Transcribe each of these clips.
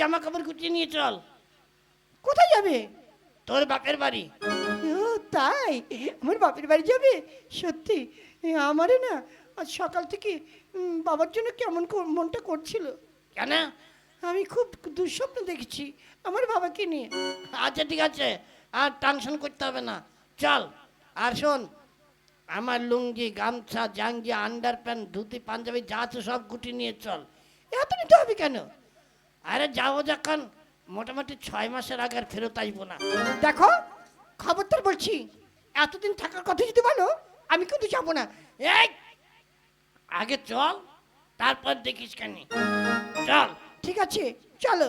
জামা কাপড় গুটিয়ে নিয়ে চল। কোথায় যাবে? তোর বাপের বাড়ি। ও তাই? আমার বাপের বাড়ি যাবে? সত্যি? এ, আমারও না আজ সকাল থেকে বাবার জন্য কেমন মনটা করছিল। কেন? আমি খুব দুঃস্বপ্ন দেখেছি আমার বাবাকে নিয়ে। আচ্ছা ঠিক আছে। আর টেনশন করতে হবে না। চল। আর শোন আমার লুঙ্গি গামছা জাঙ্গি আন্ডার প্যান্ট ধুতি পাঞ্জাবি যা আছে সব গুটি নিয়ে চল। এত নিতে হবে কেন? আরে যাব যখন মোটামুটি ছয় মাসের আগে আর ফেরত আসব না। দেখো খবরদার বলছি এতদিন থাকার কথা যদি বলো আমি কিন্তু যাব না। এই আগে চল তারপর দেখিস কেন। চল। ঠিক আছে চলো।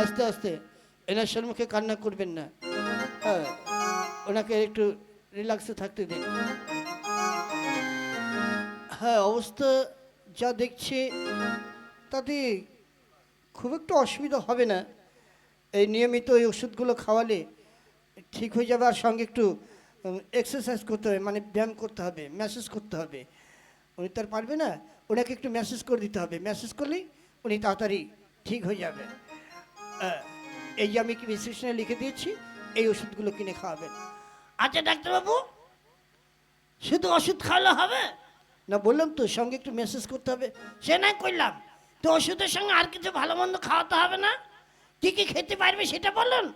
আস্তে আস্তে। এনার সম্মুখে কান্না করবেন না। হ্যাঁ ওনাকে একটু রিল্যাক্সে থাকতে দিন। হ্যাঁ অবস্থা যা দেখছি, তাতে খুব একটা অসুবিধা হবে না। এই নিয়মিত এই ওষুধগুলো খাওয়ালে ঠিক হয়ে যাবে আর সঙ্গে একটু এক্সারসাইজ করতে হবে মানে ব্যায়াম করতে হবে ম্যাসেজ করতে হবে। উনি তো আর পারবে না। ওনাকে একটু মেসেজ করে দিতে হবে। মেসেজ করলেই উনি তাড়াতাড়ি ঠিক হয়ে যাবে। আহ, এই যে আমি প্রেসক্রিপশনে লিখে দিয়েছি এই ওষুধগুলো কিনে খাওয়াবেন। আচ্ছা ডাক্তারবাবু শুধু ওষুধ খাওয়ালে হবে? না বললাম তো সঙ্গে একটু মেসেজ করতে হবে। সে নাই করলাম তো ওষুধের সঙ্গে আর কিছু ভালো মন্দ খাওয়াতে হবে না? কি কি খেতে পারবে সেটা বলুন।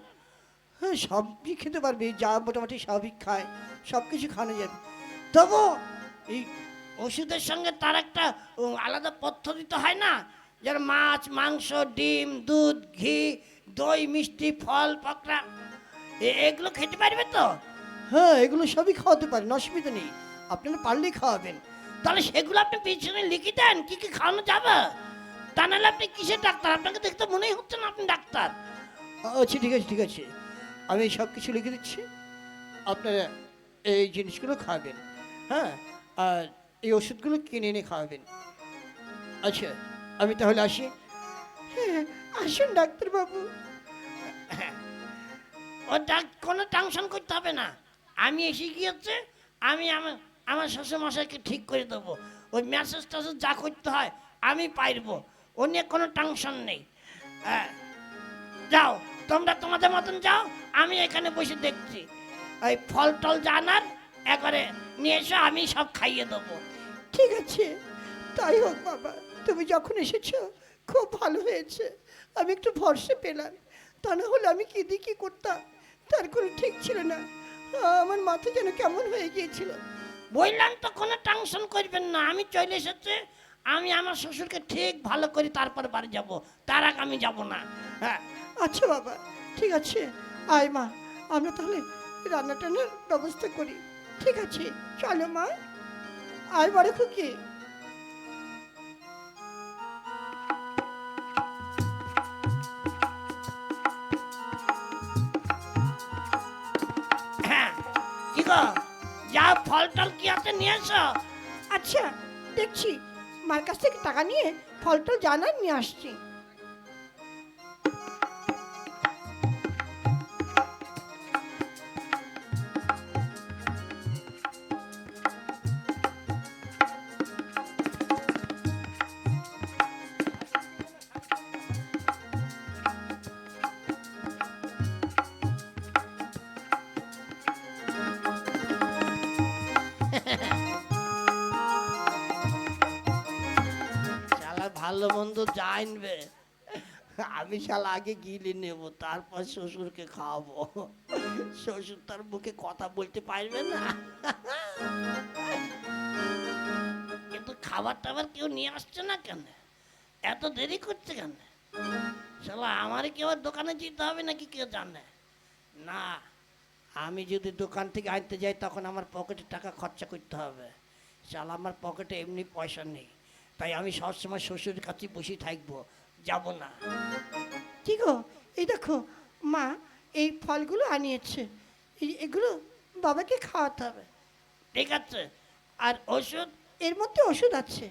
হ্যাঁ সবই খেতে পারবে যা মোটামুটি স্বাভাবিক খায় সব কিছু খাওয়ানো যাবে। তবু এই ওষুধের সঙ্গে তার একটা আলাদা পদ্ধতি তো হয় না? যেন মাছ মাংস ডিম দুধ ঘি দই মিষ্টি ফল পকড়া এগুলো খেতে পারবে তো? হ্যাঁ এগুলো সবই খাওয়াতে পারেন অসুবিধা নেই। আপনারা পারলেই খাওয়াবেন। তাহলে সেগুলো আপনি পিছনে লিখে দেন কি কি খাওয়ানো যাবে? তা নাহলে আপনি কিসের ডাক্তার? আপনাকে দেখতে মনেই হচ্ছে না আপনি ডাক্তার। আচ্ছা ঠিক আছে ঠিক আছে। আমি সব কিছু লিখে দিচ্ছি। আপনারা এই জিনিসগুলো খাওয়াবেন হ্যাঁ আর এই ওষুধগুলো কিনে এনে খাওয়াবেন। আচ্ছা আমি তাহলে আসি। হ্যাঁ আসুন ডাক্তারবাবু। ও ডাক কোনো টেনশন করতে হবে না। আমি এসে গিয়েছে আমি আমার আমার শ্বশুর মশাইকে ঠিক করে দেবো। ওই মেসেজ টেসেজ যা করতে হয় আমি পারব ও নিয়ে কোনো টেনশন নেই। হ্যাঁ, যাও তোমরা তোমাদের মতন যাও আমি এখানে বসে দেখছি। ওই ফল টল জানার একবারে নিয়ে এসো আমি সব খাইয়ে দেবো। ঠিক আছে তাই হোক বাবা তুমি যখন এসেছ খুব ভালো হয়েছে। আমি একটু ভরসা পেলাম। তা না হলে আমি কি দিয়ে কি করতাম? তার কোনো ঠিক ছিল না। আমার মাথা যেন কেমন হয়ে গিয়েছিল। বললাম তো কোনো টেনশন করবেন না। আমি চলে এসেছে আমি আমার শ্বশুরকে ঠিক ভালো করে তারপর বাড়ি যাব। তার আগে আমি যাব না। হ্যাঁ। আচ্ছা বাবা ঠিক আছে। আয় মা আমরা তাহলে রান্না টান্নার ব্যবস্থা করি। ঠিক আছে চলো মা। আয় বড় খুকি। হ্যাঁ যা ফল টল কি আছে নিয়ে এসো? আচ্ছা দেখছি। মার কাছ থেকে টাকা নিয়ে ফল টল জানার নিয়ে আসছি। আনবে। আমি শালা আগে গিলে নেব, তারপর শ্বশুরকে খাওয়াবো। শ্বশুর তার মুখে কথা বলতে পারবে না। কিন্তু খাবার টাবার কেউ নিয়ে আসছে না কেন? এত দেরি করছে কেন? শালা আমারই কেউ আর দোকানে যেতে হবে নাকি কেউ জানে? না, আমি যদি দোকান থেকে আনতে যাই, তখন আমার পকেটে টাকা খরচা করতে হবে। শালা, আমার পকেটে এমনি পয়সা নেই। তাই আমি সবসময় শ্বশুরের কাছে বসে থাকব যাব না। কি গো? এই দেখো মা এই ফলগুলো আনিয়েছে। এই এগুলো বাবাকে খাওয়াতে হবে। ঠিক আছে। আর ওষুধ? এর মধ্যে ওষুধ আছে।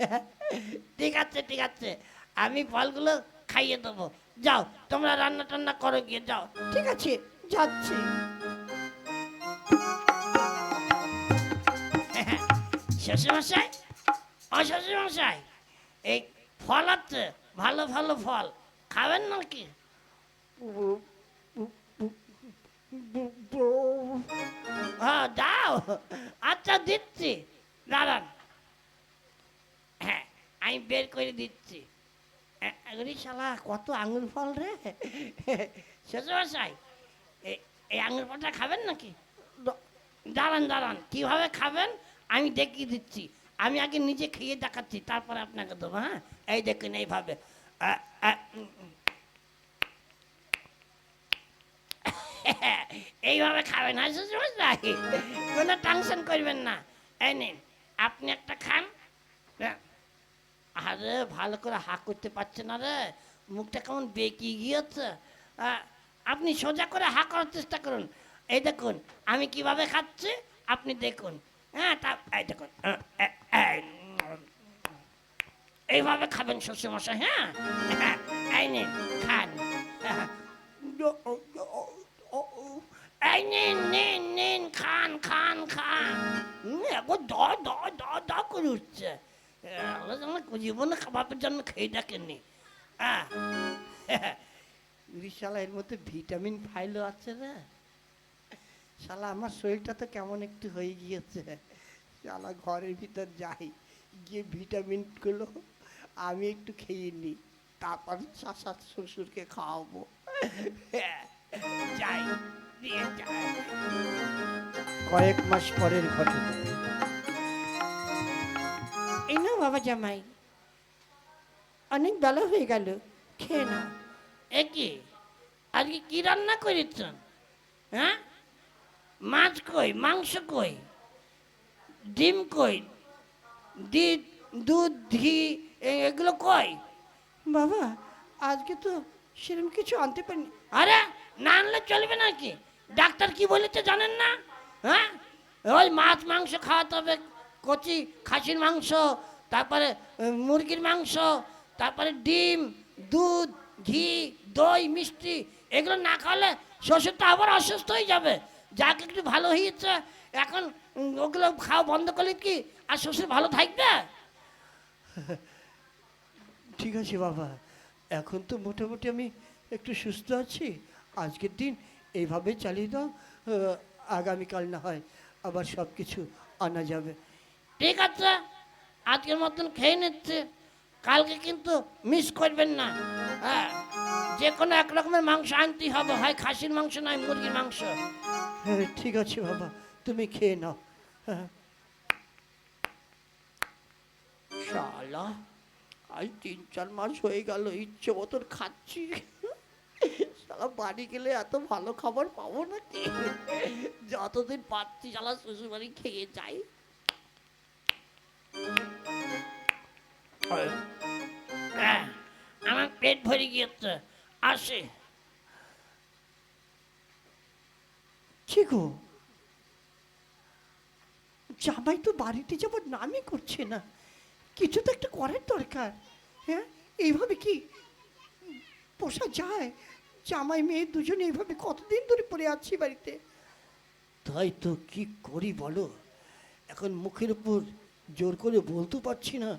ঠিক আছে ঠিক আছে। আমি ফলগুলো খাইয়ে দেবো। যাও তোমরা রান্না টান্না করো গিয়ে যাও। ঠিক আছে যাচ্ছি। শ্বশুরমশাই ও শ্বশুরমশাই এই ফল আছে, ভালো ভালো ফল। খাবেন নাকি? হ্যাঁ দাও। আচ্ছা দিচ্ছি। দাঁড়ান। হ্যাঁ আমি বের করে দিচ্ছি। এগুলি শালা কত আঙুর ফল রে? শ্বশুরমশাই এই আঙুর ফলটা খাবেন নাকি? দাঁড়ান দাঁড়ান। কীভাবে খাবেন আমি দেখিয়ে দিচ্ছি। আমি আগে নিজে খেয়ে দেখাচ্ছি, তারপরে আপনাকে দেবো হ্যাঁ? এই দেখুন, এইভাবে। এইভাবে খাবেন হ্যাঁ কোনো টেনশন করবেন না। এই নিন, আপনি একটা খান হ্যাঁ। আরে, ভালো করে হা করতে পারছে না রে। মুখটা কেমন বেঁকে গিয়েছে। আপনি সোজা করে হা করার চেষ্টা করুন। এই দেখুন, আমি কীভাবে খাচ্ছি, আপনি দেখুন। হ্যাঁ তা, এই দেখুন এইভাবে খাবেন শ্বশুরমশাই হ্যাঁ? এই নিন, খান। এই নিন নিন নিন, খান খান খান। একবার দ দ দ দ করে উঠছে। জীবনে খাবারের জন্য খেয়ে দেখেননি হ্যাঁ শালা এর মধ্যে ভিটামিন ফাইলও আছে রে। শালা, আমার শরীরটা তো কেমন একটু হয়ে গিয়েছে। শালা ঘরের ভিতর যাই গিয়ে ভিটামিনগুলো আমি একটু খেয়ে নিই তারপর শাশা শ্বশুরকে খাওয়াবো। যাই কয়েক মাস পরের ঘটনা। এই না বাবা জামাই। অনেক বেলা হয়ে গেল খেয়ে না এ কি? আজকে কি রান্না করেছেন? হ্যাঁ? মাছ কই? মাংস কই? ডিম কই? দি দুধ ঘি এগুলো কই? বাবা আজকে তো সেরকম কিছু আনতে পারিনি। আরে না আনলে চলবে নাকি? ডাক্তার কি বলেছে জানেন না? হ্যাঁ? ওই মাছ মাংস খাওয়াতে হবে কচি খাসির মাংস তারপরে মুরগির মাংস তারপরে ডিম দুধ ঘি দই মিষ্টি এগুলো না খাওয়ালে শ্বশুর তো আবার অসুস্থ হয়ে যাবে। যাকে একটু ভালো হয়েছে এখন ওগুলো খাওয়া বন্ধ করলে কি আর শ্বশুর ভালো থাকবে? ঠিক আছে বাবা এখন তো মোটামুটি আমি একটু সুস্থ আছি আজকের দিন এইভাবে চালিয়ে দাও আগামীকাল না হয় আবার সব কিছু আনা যাবে। ঠিক আছে আজকের মতন খেয়ে নিচ্ছে কালকে কিন্তু মিস করবেন না হ্যাঁ যে কোনো এক রকমের মাংস আনতেই হবে হয় খাসির মাংস নয় মুরগির মাংস। হ্যাঁ ঠিক আছে বাবা তুমি খেয়ে নাও। শালা আজ তিন চার মাস হয়ে গেল ইচ্ছে মতন খাচ্ছি। শালা বাড়ি গেলে এত ভালো খাবার পাবো নাকি? যতদিন পাচ্ছি শালা শ্বশুর বাড়ি খেয়ে যাই। আমার পেট ভরে গিয়েছে আসে। কি গো জামাই তো বাড়িতে যাবার নামই করছে না কিছু তো একটা করার দরকার হ্যাঁ? এইভাবে কি পোষা যায়? জামাই মেয়ে দুজনে এইভাবে কতদিন ধরে পড়ে আছি বাড়িতে? তাই তো কি করি বলো? এখন মুখের উপর জোর করে বলতে পারছি না।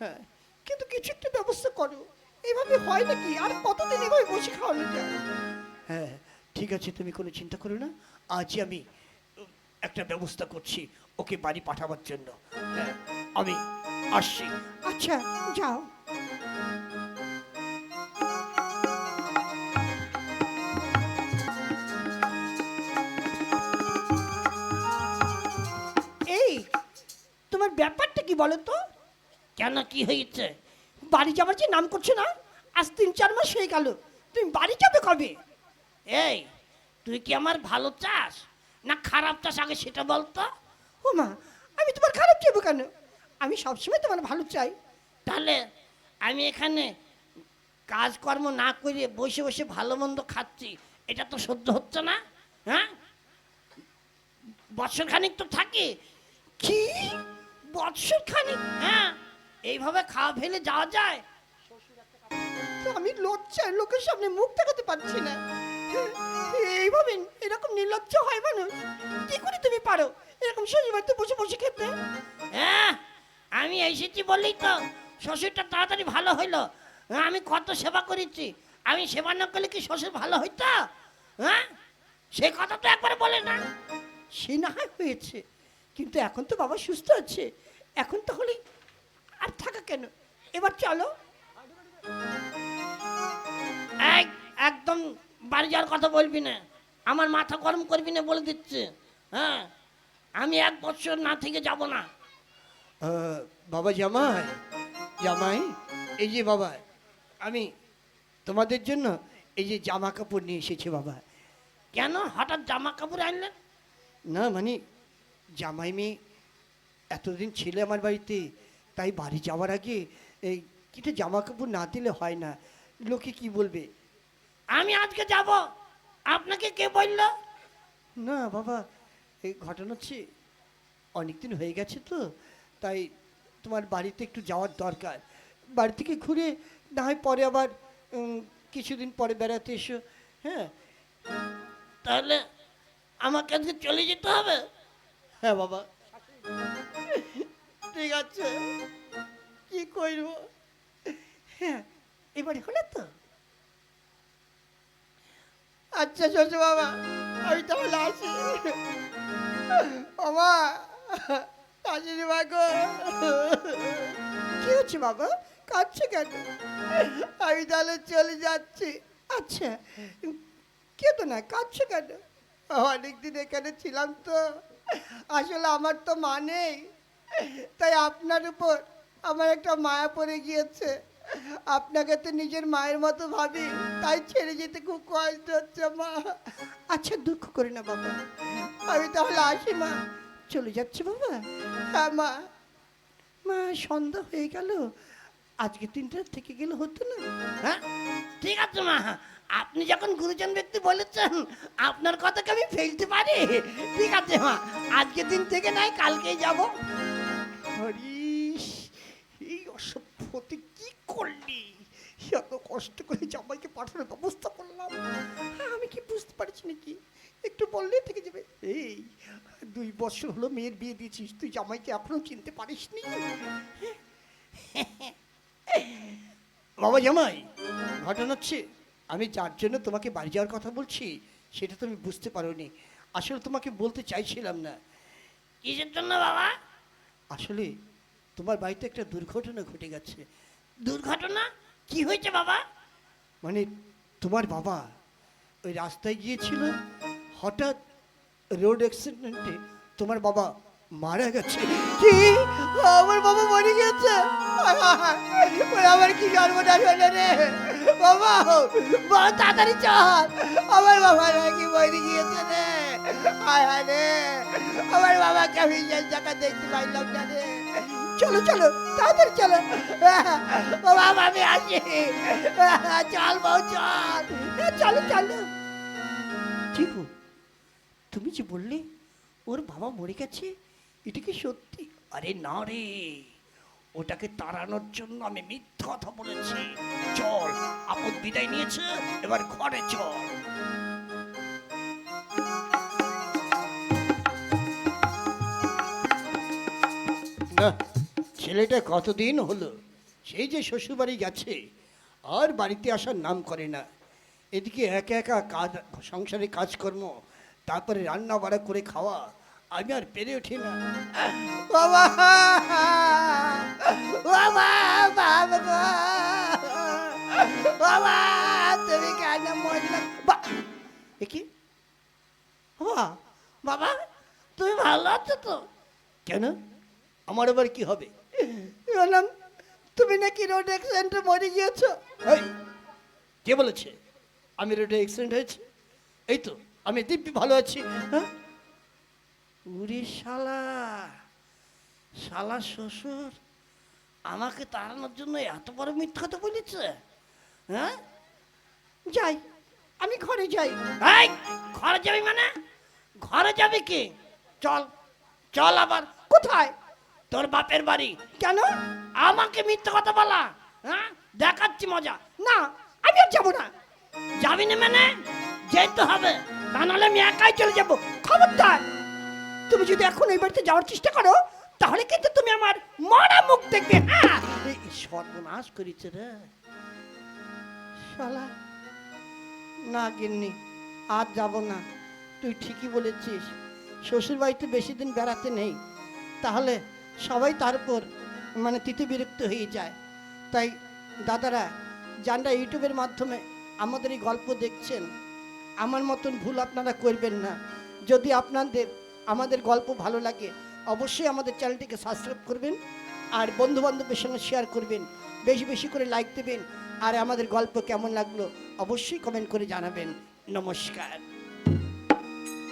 হ্যাঁ কিন্তু কিছু একটা ব্যবস্থা করো। এভাবে হয় নাকি? আর কতদিন এভাবে বসে খাওয়ানো যায়? হ্যাঁ ঠিক আছে তুমি কোনো চিন্তা করো না। আজই আমি একটা ব্যবস্থা করছি। ওকে বাড়ি পাঠাবার জন্য। আমি আসছি। আচ্ছা যাও। এই তোমার ব্যাপারটা কি বলো তো? কেন কি হয়েছে? বাড়ি যাবার যে নাম করছে না আজ তিন চার মাস হয়ে গেল। তুমি বাড়ি যাবে কবে? এই তুই কি আমার ভালো চাস? না খারাপ চাষ আগে সেটা বলতো ও মা আমি তোমার খারাপ চাইব কেন? আমি সবসময় তোমার ভালো চাই। তাহলে আমি এখানে কাজকর্ম না করে বসে বসে ভালো মন্দ খাচ্ছি এটা তো সহ্য হচ্ছে না হ্যাঁ? বছর খানিক তো থাকি। কি? বছর খানিক হ্যাঁ? এইভাবে খাওয়া ফেলে যাওয়া যায়? আমি লজ্জায় লোকের সামনে মুখ দেখাতে পারছি না। এইভাবে এরকম নির্লজ্জ হয় মানুষ। কি করে তুমি পারো? এরকম বাড়িতে বসে বসে খেতে। হ্যাঁ আমি এসেছি বলেই তো শ্বশুরটা তাড়াতাড়ি ভালো হইল। হ্যাঁ, আমি কত সেবা করেছি। আমি সেবা না করলে কি শ্বশুর ভালো হইতো? হ্যাঁ সে কথা তো একবার বলে না। সে না হয় হয়েছে কিন্তু এখন তো বাবা সুস্থ আছে। এখন তাহলে আর থাকা কেন? এবার চলো। এই একদম বাড়ি যাওয়ার কথা বলবি না। আমার মাথা গরম করবি না বলে দিচ্ছে। হ্যাঁ? আমি এক বছর না থেকে যাব না। বাবা জামাই জামাই এই যে বাবা আমি তোমাদের জন্য এই যে জামা কাপড় নিয়ে এসেছি বাবা। কেন? হঠাৎ জামা কাপড় আনলেন? না মানে জামাই মেয়ে এতদিন ছিল আমার বাড়িতে তাই বাড়ি যাওয়ার আগে এই কিছু জামা কাপড় না দিলে হয় না। লোকে কি বলবে? আমি আজকে যাব। আপনাকে কে বলল? না বাবা এই ঘটনা হচ্ছে অনেকদিন হয়ে গেছে তো তাই তোমার বাড়িতে একটু যাওয়ার দরকার। বাড়ি থেকে ঘুরে না হয় পরে আবার কিছুদিন পরে বেড়াতে এসো হ্যাঁ? তাহলে আমাকে আজকে চলে যেতে হবে? হ্যাঁ বাবা। ঠিক আছে। কি করব? হ্যাঁ এবারে হলো তো। আচ্ছা শ্বশুর বাবা, আমি তাহলে আসি। বাবা আসিনি বাগো কি হচ্ছে বাবা? কাঁদছে কেন? আমি তাহলে চলে যাচ্ছি। আচ্ছা কে তো না, কাঁদছে কেন? অনেকদিন এখানে ছিলাম তো। আসলে আমার তো মা নেই। তাই আপনার উপর আমার একটা মায়া পড়ে গিয়েছে। আপনাকে তো নিজের মায়ের মতো ভাবি তাই ছেড়ে যেতে খুব কষ্ট হচ্ছে মা। আচ্ছা দুঃখ করে না বাবা। আমি তাহলে আসি মা। চলে যাচ্ছে বাবা। হ্যাঁ মা। মা সন্ধ্যা হয়ে গেল। আজকে তিনটা থেকে গেলে হতো না। হ্যাঁ? ঠিক আছে মা। আপনি যখন গুরুজন ব্যক্তি বলেছেন আপনার কথাকে আমি ফেলতে পারি। ঠিক আছে মা। আজকে দিন থেকে নাই কালকেই যাব। হরিশ এই অসভ্যতে কি করলি এত কষ্ট করে জামাইকে পাঠানোর ব্যবস্থা করলাম। হ্যাঁ, আমি কি বুঝতে পারছি নাকি? একটু বললেই থেকে যাবে। এই দুই বছর হলো মেয়ের বিয়ে দিয়েছিস তুই জামাইকে এখনও চিনতে পারিসনি? বাবা জামাই ঘটনা হচ্ছে আমি যার জন্য তোমাকে বাড়ি যাওয়ার কথা বলছি সেটা তুমি বুঝতে পারোনি। আসলে তোমাকে বলতে চাইছিলাম না। কিসের জন্য বাবা? আসলে তোমার বাড়িতে একটা দুর্ঘটনা ঘটে গেছে। দুর্ঘটনা? কি হয়েছে বাবা? মানে তোমার বাবা ওই রাস্তায় গিয়েছিল, হঠাৎ রোড অ্যাক্সিডেন্টে তোমার বাবা মারা গেছে। কি? আমার বাবা মরে গেছে? আমার কি সর্বনাশ হলো রে? বাবা বাবা, তাড়াতাড়ি চল। আমার বাবা নাকি মরে গিয়েছে রে। হায় হায় রে। আমার বাবাকে আমি জায়গা দেখতে পাইলাম না রে। চলো চলো, তাড়াতাড়ি চলো। ও বাবা, আমি আসি। চল বউ, চল। চলো চলো। ঠিকু তুমি যে বললে ওর বাবা মরে গেছে, এটা কি সত্যি? আরে না রে। ওটাকে তাড়ানোর জন্য আমি মিথ্যা কথা বলেছি। চল আপদ বিদায় নিয়েছে, এবার ঘরে চল। না ছেলেটা কতদিন হলো? সেই যে শ্বশুরবাড়ি গেছে আর বাড়িতে আসার নাম করে না। এদিকে একা একা কাজ, সংসারে কাজকর্ম, তারপরে রান্না বাড়া করে খাওয়া, আমি আর পেরে উঠি না। বাবা! বাবা! বাবা তুমি বাবা, তুমি ভালো আছো তো? কেন? আমার আবার কি হবে? বললাম তুমি নাকি রোড অ্যাক্সিডেন্টে মরে গিয়েছো? এই, কে বলেছে? আমি রোডে অ্যাক্সিডেন্ট হয়েছে? এই তো আমি দিব্যি ভালো আছি হ্যাঁ? উরে শালা শালা শ্বশুর আমাকে তাড়ানোর জন্য এত বড় মিথ্যা কথা বলেছে হ্যাঁ? যাই আমি ঘরে যাই। এই ঘরে যাবি মানে? ঘরে যাবি কি? চল চল আবার। কোথায়? তোর বাপের বাড়ি। কেন? আমাকে মিথ্যে কথা বলা। হ্যাঁ? দেখাচ্ছি মজা। না আমি আর যাব না। যাবি না মানে? যেতে হবে। তা নাহলে আমি একাই চলে যাব। খবরদার তুমি যদি এখন এই বাড়িতে যাওয়ার চেষ্টা করো তাহলে কিন্তু তুমি আমার মরা মুখ দেখবে। হ্যাঁ? এই সর্বনাশ করেছে রে। শালা। না গিন্নি আর যাব না। তুই ঠিকই বলেছিস। শ্বশুর বাড়িতে বেশি দিন বেড়াতে নেই। তাহলে সবাই তার উপর মানে তিতে বিরক্ত হয়ে যায়। তাই দাদারা যারা ইউটিউবের মাধ্যমে আমাদের এই গল্প দেখছেন, আমার মতন ভুল আপনারা করবেন না। যদি আপনাদের, আমাদের গল্প ভালো লাগে, অবশ্যই আমাদের চ্যানেলটিকে সাবস্ক্রাইব করবেন আর বন্ধু বান্ধবের সঙ্গে শেয়ার করবেন। বেশি বেশি করে লাইক দেবেন। আর আমাদের গল্প কেমন লাগল অবশ্যই কমেন্ট করে জানাবেন। নমস্কার।